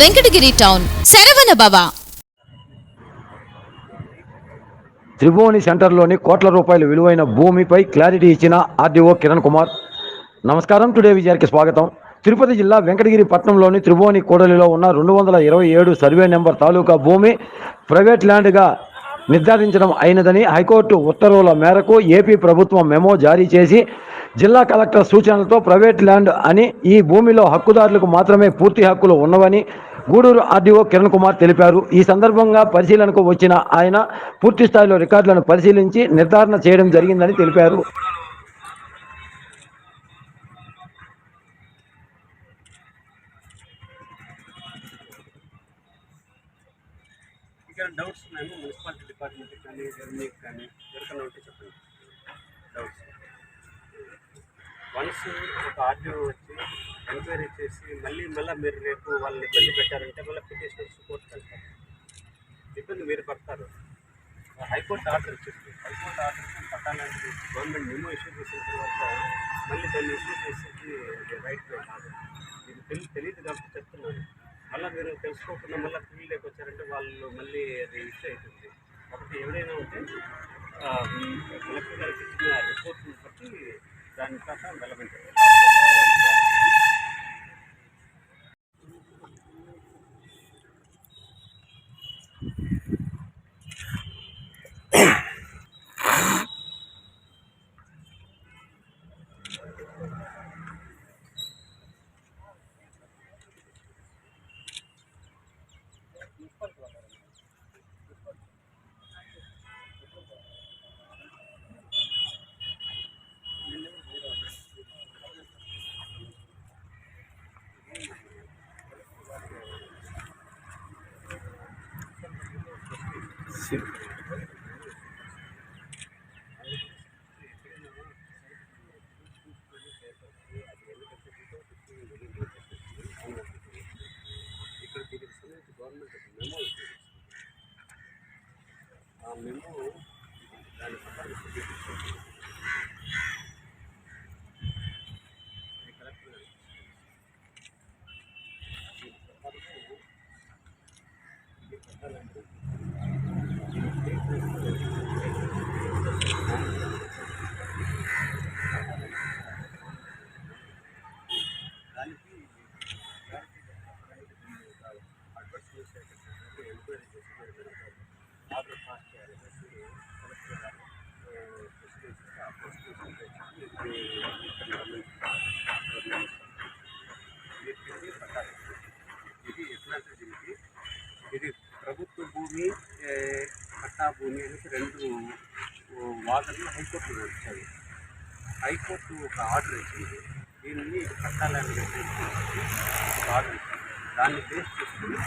Venkatagiri town. Saravana Baba Tribhuvani సెంటర్లోని కోట్ల రూపాయల విలువైన భూమిపై క్లారిటీ ఇచ్చిన ఆర్డీఓ కిరణ్ కుమార్. నమస్కారం టుడే విజయానికి స్వాగతం. తిరుపతి జిల్లా వెంకటగిరి పట్టణంలోని త్రిభువని కూడలిలో ఉన్న రెండు వందల ఇరవై ఏడు సర్వే నెంబర్ తాలూకా భూమి ప్రైవేట్ ల్యాండ్గా నిర్ధారించడం అయినదని హైకోర్టు ఉత్తర్వుల మేరకు ఏపీ ప్రభుత్వం మెమో జారీ చేసి జిల్లా కలెక్టర్ సూచనలతో ప్రైవేట్ ల్యాండ్ అని ఈ భూమిలో హక్కుదారులకు మాత్రమే పూర్తి హక్కులు ఉన్నవని గూడూరు ఆర్డీఓ కిరణ్ కుమార్ తెలిపారు. ఈ సందర్భంగా పరిశీలనకు వచ్చిన ఆయన పూర్తి స్థాయిలో రికార్డులను పరిశీలించి నిర్ధారణ చేయడం జరిగిందని తెలిపారు. డౌట్స్ మున్సిపాలిటీ కానీ రెవెన్యూకి కానీ ఎవరికైనా ఉంటే చెప్పండి. డౌట్స్. వన్స్ ఒక ఆర్డీఓ వచ్చి ఎంక్వైరీ చేసి మళ్ళీ మళ్ళీ మీరు రేపు వాళ్ళని ఇబ్బంది పెట్టారంటే మళ్ళీ పిటిషన్ కోర్టుకు వెళ్తారు ఇబ్బంది మీరు పడతారు. హైకోర్టు ఆర్డర్ ఇచ్చేస్తుంది హైకోర్టు ఆర్డర్ పట్టాలంటే గవర్నమెంట్ మేము ఇష్యూ చేసిన తర్వాత మళ్ళీ దాన్ని ఇష్యూ చేసేది రైట్ కాదు. ఇది తెలి తెలియదు కాబట్టి చెప్తున్నాను. మళ్ళీ మీరు తెలుసుకోకుండా మళ్ళీ ఫీల్డ్లోకి వచ్చారంటే వాళ్ళు మళ్ళీ అది ఇష్యూ అవుతుంది కాబట్టి ఎవరైనా ఉంటే ఆ, కలెక్టర్ గారికి ఇచ్చిన రిపోర్ట్ని బట్టి దాని ప్రకారం వెళ్ళమంటారు ఇక్కడ దీనికి సంబంధించి గవర్నమెంట్ ఒక మెమో ఇచ్చింది ఆ మెమో దాని ప్రకారం చూపించింది. ఈ కలెక్టర్ గారు ఈ ప్రకారం ఈ పట్టాలంటే దానికి అడ్వర్స్ చేసే ఎంక్వైరీ చేసి ఆర్డర్ పాస్ చేయాలనేసి కలెక్టర్ గారు ప్రెసిడెంట్ అప్రోచ్ చేసి పట్టాలి ఇది ఎట్లాంటి దీనికి ఇది ప్రభుత్వ భూమి పట్టా భూమి అనేసి రెండు వాదనలు హైకోర్టులో వచ్చాయి. హైకోర్టు ఒక ఆర్డర్ ఇచ్చింది. దీన్ని కట్టాలని చెప్పేసి ఆర్డర్ ఇచ్చింది దాన్ని బేస్ చేసుకుని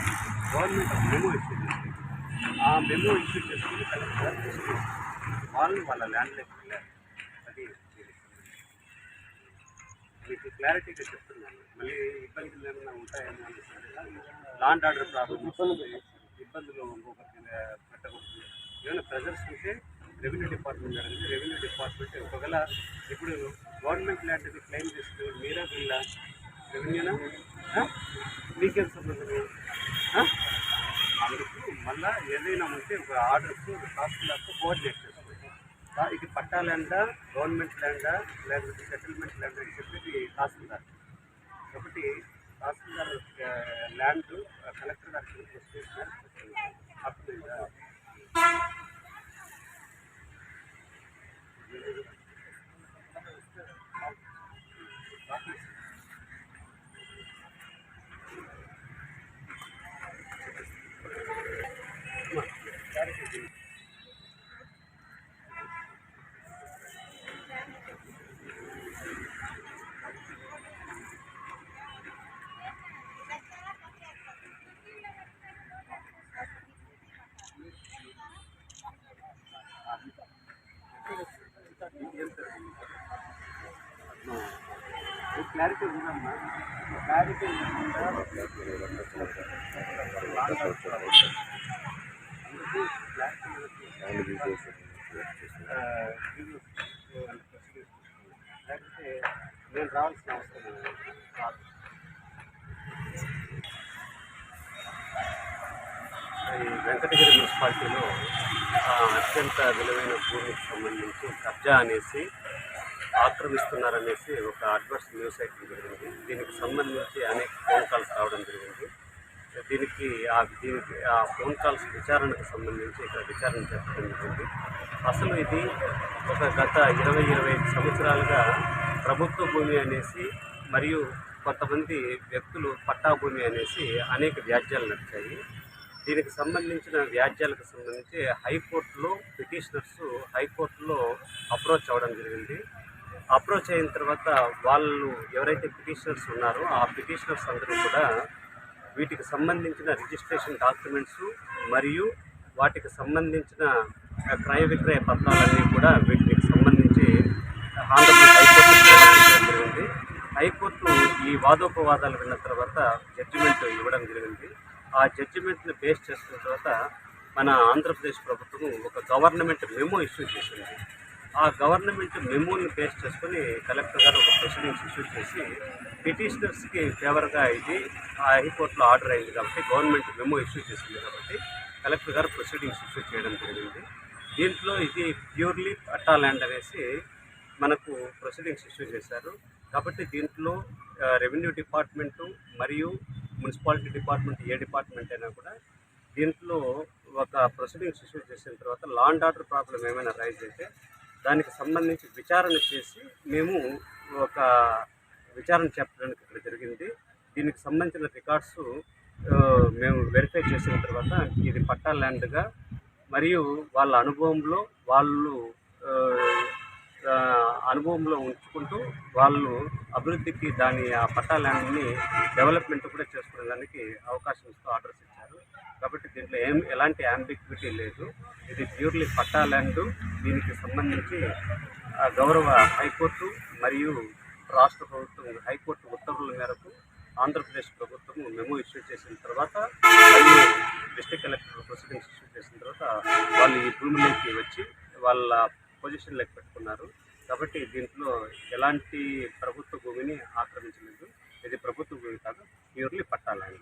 గవర్నమెంట్ ఒక మెమో ఇచ్చింది ఆ మెమో ఇష్యూ చేసుకుని కలెక్టర్ గారు తీసుకుని వాళ్ళు వాళ్ళ ల్యాండ్లోకి వెళ్ళారు. అది మీకు క్లారిటీగా చెప్తున్నాను. మళ్ళీ ఇబ్బందులు ఏమైనా ఉంటాయేమో అని లాండ్ ఆర్డర్ ప్రాబ్లమ్. ఇబ్బందులు ఇబ్బందులు ఇంకొకరికి పెట్టకూడదు. ఏమైనా ప్రెజర్స్ ఉంటే రెవెన్యూ డిపార్ట్మెంట్ అడిగితే రెవెన్యూ డిపార్ట్మెంట్ ఒకవేళ ఇప్పుడు గవర్నమెంట్ లాంటిది క్లెయిమ్ చేస్తుంది మీరా వీళ్ళ? రెవెన్యూనా? మీకేం సంబంధం? అందుకు మళ్ళా ఏదైనా ఉంటే ఒక ఆర్డర్స్ తహసీల్దార్తో కోఆర్డినేట్ చేసుకోండి. ఇది పట్టా ల్యాండా గవర్నమెంట్ ల్యాండా లేకపోతే సెటిల్మెంట్ ల్యాండా అని చెప్పి తహసీల్దార్. కాబట్టి తహసీల్దార్ ల్యాండ్ కలెక్టర్ గారికి అప్పుడు నేను రావాల్సిన అవసరం కాదు ఈ వెంకటగిరి మున్సిపాలిటీలో అత్యంత విలువైన భూమికి సంబంధించి కబ్జా అనేసి ఆక్రమిస్తున్నారనేసి ఒక అడ్వర్స్ న్యూస్ అయితే జరిగింది. దీనికి సంబంధించి అనేక ఫోన్ కాల్స్ రావడం జరిగింది. దీనికి ఆ దీనికి ఆ ఫోన్ కాల్స్ విచారణకు సంబంధించి ఇక్కడ విచారణ జరపడం జరిగింది. అసలు ఇది ఒక గత ఇరవై ఇరవై ఐదు సంవత్సరాలుగా ప్రభుత్వ భూమి అనేసి మరియు కొంతమంది వ్యక్తులు పట్టా భూమి అనేసి అనేక వ్యాజ్యాలు నడిచాయి. దీనికి సంబంధించిన వ్యాజ్యాలకు సంబంధించి హైకోర్టులో పిటిషనర్స్ హైకోర్టులో అప్రోచ్ అవ్వడం జరిగింది. అప్రోచ్ అయిన తర్వాత వాళ్ళు ఎవరైతే పిటిషనర్స్ ఉన్నారో ఆ పిటిషనర్స్ అందరూ కూడా వీటికి సంబంధించిన రిజిస్ట్రేషన్ డాక్యుమెంట్స్ మరియు వాటికి సంబంధించిన క్రయ విక్రయ పత్రాలన్నీ కూడా వీటికి సంబంధించి ఆంధ్రప్రదేశ్ హైకోర్టు జరిగింది హైకోర్టు ఈ వాదోపవాదాలు విన్న తర్వాత జడ్జిమెంట్ ఇవ్వడం జరిగింది. ఆ జడ్జిమెంట్ని బేస్ చేసుకున్న తర్వాత మన ఆంధ్రప్రదేశ్ ప్రభుత్వం ఒక గవర్నమెంట్ మెమో ఇష్యూ చేసింది. ఆ గవర్నమెంట్ మెమోని బేస్ చేసుకొని కలెక్టర్ గారు ఒక ప్రొసీడింగ్స్ ఇష్యూ చేసి పిటిషనర్స్కి ఫేవర్గా ఇది ఆ హైకోర్టులో ఆర్డర్ అయింది కాబట్టి గవర్నమెంట్ మెమో ఇష్యూ చేసింది కాబట్టి కలెక్టర్ గారు ప్రొసీడింగ్స్ ఇష్యూ చేయడం జరిగింది. దీంట్లో ఇది ప్యూర్లీ పట్టా ల్యాండ్ అనేసి మనకు ప్రొసీడింగ్స్ ఇష్యూ చేశారు. కాబట్టి దీంట్లో రెవెన్యూ డిపార్ట్మెంటు మరియు మున్సిపాలిటీ డిపార్ట్మెంట్ ఏ డిపార్ట్మెంట్ అయినా కూడా దీంట్లో ఒక ప్రొసీడింగ్స్ ఇష్యూ చేసిన తర్వాత లా అండ్ ఆర్డర్ ప్రాబ్లం ఏమైనా రైజ్ అయితే దానికి సంబంధించి విచారణ చేసి మేము ఒక విచారణ చెప్పడానికి ఇక్కడ జరిగింది. దీనికి సంబంధించిన రికార్డ్స్ మేము వెరిఫై చేసిన తర్వాత ఇది పట్టా ల్యాండ్గా మరియు వాళ్ళ అనుభవంలో వాళ్ళు అనుభవంలో ఉంచుకుంటూ వాళ్ళు అభివృద్ధికి దాని ఆ పట్టా ల్యాండ్ని డెవలప్మెంట్ కూడా చేసుకోవడానికి అవకాశం ఇస్తూ ఆర్డర్స్ ఇచ్చారు. కాబట్టి దీంట్లో ఏం ఎలాంటి అంబిక్విటీ లేదు. ఇది ప్యూర్లీ పట్టా ల్యాండ్ దీనికి సంబంధించి ఆ, గౌరవ హైకోర్టు మరియు రాష్ట్ర ప్రభుత్వం హైకోర్టు ఉత్తర్వుల మేరకు ఆంధ్రప్రదేశ్ ప్రభుత్వం మెమో ఇష్యూ చేసిన తర్వాత మరియు డిస్ట్రిక్ట్ కలెక్టర్ ప్రొసీడింగ్స్ ఇష్యూ చేసిన తర్వాత వాళ్ళు ఈ భూమిలోకి వచ్చి వాళ్ళ పొజిషన్లోకి పెట్టుకున్నారు. కాబట్టి దీంట్లో ఎలాంటి ప్రభుత్వ భూమిని ఆక్రమించలేదు. ఇది ప్రభుత్వ భూమి కాదు ప్యూర్లీ పట్టాలండి